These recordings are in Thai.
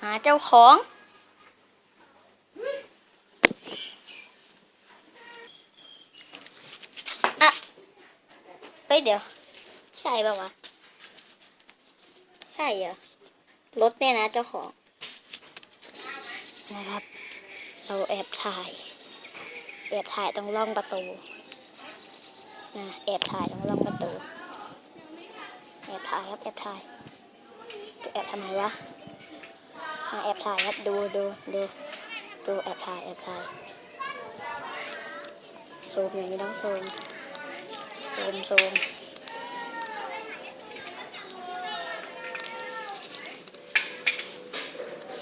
หาเจ้าของอะเฮ้ยเดี๋ยว ใช่ป่าวะ ใช่เหรอ รถเนี่ยนะเจ้าของ นะครับ เราแอบถ่าย แอบถ่ายตรงร่องประตูนะแอบถ่ายตรงร่องประตู แอบถ่ายครับ แอบถ่าย แอบทำไมวะ มาแอบถ่ายครับดูดูดูดูแอบถ่ายแอบถ่ายซูมอย่างนี้ต้องซูมซูมซูม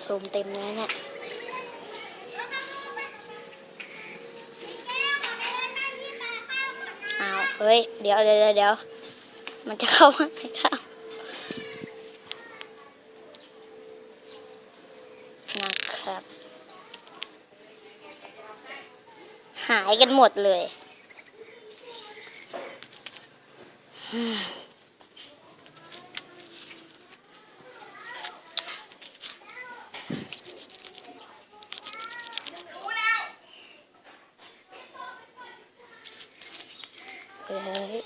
ซูมเต็มเลยเนี่ยเอาเฮ้ย เดี๋ยวเดี๋ยวเดี๋ยวมันจะเข้ามาไหมเข้า นะครับ หายกันหมดเลยเฮ้ย